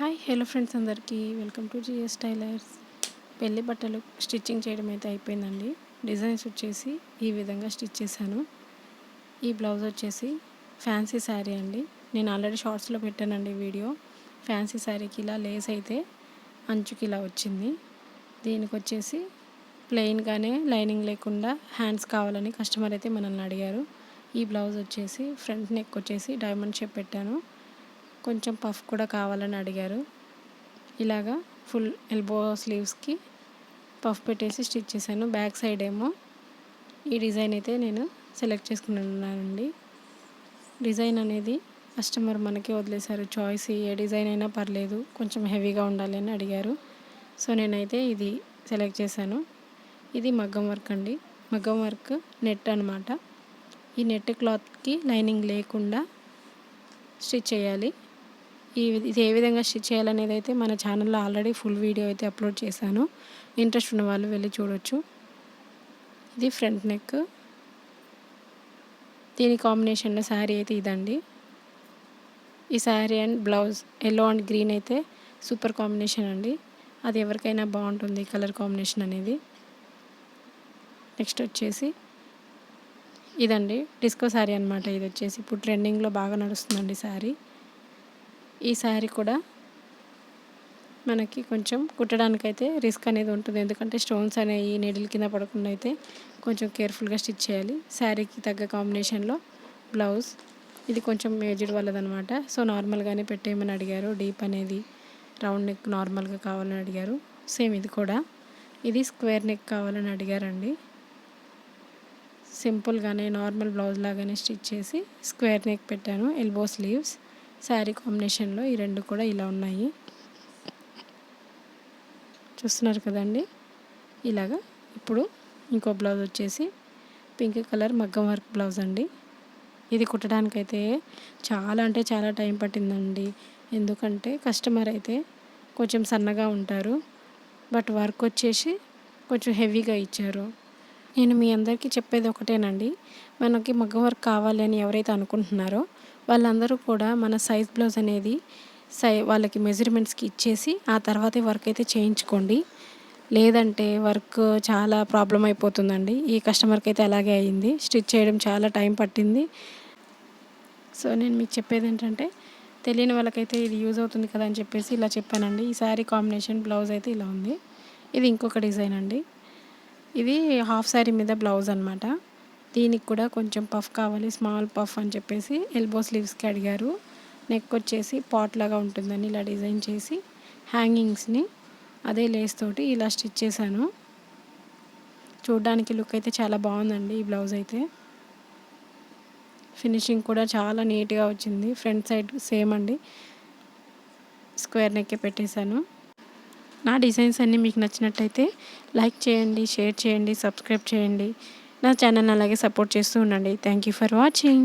Hi hello friends అందరికీ. Welcome to GS tailors. పెళ్ళి బట్టలు స్టిచ్చింగ్ చేయడం అయితే అయిపోయిందండి. డిజైన్స్ వచ్చేసి ఈ విధంగా స్టిచ్ చేశాను. ఈ బ్లౌజ్ వచ్చేసి ఫ్యాన్సీ శారీ అండి. నేను ఆల్రెడీ షార్ట్స్లో పెట్టానండి వీడియో. ఫ్యాన్సీ శారీకి ఇలా లేస్ అయితే అంచుకి ఇలా వచ్చింది. దీనికి వచ్చేసి ప్లెయిన్గానే లైనింగ్ లేకుండా హ్యాండ్స్ కావాలని కస్టమర్ అయితే మనల్ని అడిగారు. ఈ బ్లౌజ్ వచ్చేసి ఫ్రంట్ నెక్ వచ్చేసి డైమండ్ షేప్ పెట్టాను. కొంచెం పఫ్ కూడా కావాలని అడిగారు. ఇలాగా ఫుల్ ఎల్బో స్లీవ్స్కి పఫ్ పెట్టేసి స్టిచ్ చేశాను. బ్యాక్ సైడ్ ఏమో ఈ డిజైన్ అయితే నేను సెలెక్ట్ చేసుకున్నానండి. డిజైన్ అనేది కస్టమర్ మనకి వదిలేశారు చాయిస్. ఏ డిజైన్ అయినా పర్లేదు కొంచెం హెవీగా ఉండాలి అని అడిగారు. సో నేనైతే ఇది సెలెక్ట్ చేశాను. ఇది మగ్గం వర్క్ అండి. మగ్గం వర్క్ నెట్ అనమాట ఈ నెట్ క్లాత్కి లైనింగ్ లేకుండా స్టిచ్ చేయాలి. ఈ ఇది ఏ విధంగా స్టిచ్ చేయాలనేది అయితే మన ఛానల్లో ఆల్రెడీ ఫుల్ వీడియో అయితే అప్లోడ్ చేశాను. ఇంట్రెస్ట్ ఉన్న వాళ్ళు వెళ్ళి చూడొచ్చు. ఇది ఫ్రంట్ నెక్. దీని కాంబినేషన్లో శారీ అయితే ఇదండి. ఈ sari and blouse yellow and green అయితే సూపర్ కాంబినేషన్ అండి. అది ఎవరికైనా బాగుంటుంది కలర్ కాంబినేషన్ అనేది. నెక్స్ట్ వచ్చేసి ఇదండి డిస్కో శారీ అనమాట ఇది వచ్చేసి ఇప్పుడు ట్రెండింగ్లో బాగా నడుస్తుందండి శారీ. ఈ శారీ కూడా మనకి కొంచెం కుట్టడానికైతే రిస్క్ అనేది ఉంటుంది. ఎందుకంటే స్టోన్స్ అనేవి నీడిల్ కింద పడకుండా అయితే కొంచెం కేర్ఫుల్గా స్టిచ్ చేయాలి. శారీకి తగ్గ కాంబినేషన్లో బ్లౌజ్ ఇది కొంచెం మేజర్ వాళ్ళదనమాట. సో నార్మల్గానే పెట్టేయమని అడిగారు. డీప్ అనేది రౌండ్ నెక్ నార్మల్గా కావాలని అడిగారు. సేమ్ ఇది కూడా. ఇది స్క్వేర్ నెక్ కావాలని అడిగారండి. సింపుల్గానే నార్మల్ బ్లౌజ్ లాగానే స్టిచ్ చేసి స్క్వేర్ నెక్ పెట్టాను. ఎల్బో స్లీవ్స్ శారీ కాంబినేషన్లో ఈ రెండు కూడా ఇలా ఉన్నాయి. చూస్తున్నారు కదండి? ఇలాగా ఇప్పుడు ఇంకో బ్లౌజ్ వచ్చేసి పింక్ కలర్ మగ్గం వర్క్ బ్లౌజ్ అండి. ఇది కుట్టడానికైతే చాలా అంటే చాలా టైం పట్టిందండి. ఎందుకంటే కస్టమర్ అయితే కొంచెం సన్నగా ఉంటారు. బట్ వర్క్ వచ్చేసి కొంచెం హెవీగా ఇచ్చారు. నేను మీ అందరికీ చెప్పేది ఒకటేనండి. మనకి మగ్గం వర్క్ కావాలి అని ఎవరైతే అనుకుంటున్నారో వాళ్ళందరూ కూడా మన సైజ్ బ్లౌజ్ అనేది సై వాళ్ళకి మెజర్మెంట్స్కి ఇచ్చేసి ఆ తర్వాతే వర్క్ అయితే చేయించుకోండి. లేదంటే వర్క్ చాలా ప్రాబ్లం అయిపోతుందండి. ఈ కస్టమర్కి అయితే అలాగే అయింది. స్టిచ్ చేయడం చాలా టైం పట్టింది. సో నేను మీకు చెప్పేది ఏంటంటే తెలియని వాళ్ళకైతే ఇది యూజ్ అవుతుంది కదా అని చెప్పేసి ఇలా చెప్పానండి. ఈ శారీ కాంబినేషన్ బ్లౌజ్ అయితే ఇలా ఉంది. ఇది ఇంకొక డిజైన్ అండి. ఇది హాఫ్ శారీ మీద బ్లౌజ్ అనమాట దీనికి కూడా కొంచెం పఫ్ కావాలి స్మాల్ పఫ్ అని చెప్పేసి ఎల్బో స్లీవ్స్కి అడిగారు. నెక్ వచ్చేసి పాట్ లాగా ఉంటుందని ఇలా డిజైన్ చేసి హ్యాంగింగ్స్ని అదే లేస్ తోటి ఇలా స్టిచ్ చేశాను. చూడడానికి లుక్ అయితే చాలా బాగుందండి ఈ బ్లౌజ్ అయితే. ఫినిషింగ్ కూడా చాలా నీట్గా వచ్చింది. ఫ్రంట్ సైడ్ సేమ్ అండి. స్క్వేర్ నెక్కే పెట్టేశాను. నా డిజైన్స్ అన్నీ మీకు నచ్చినట్టయితే లైక్ చేయండి షేర్ చేయండి సబ్స్క్రైబ్ చేయండి. నా ఛానల్ అలాగే సపోర్ట్ చేస్తూ ఉండండి. Thank you for watching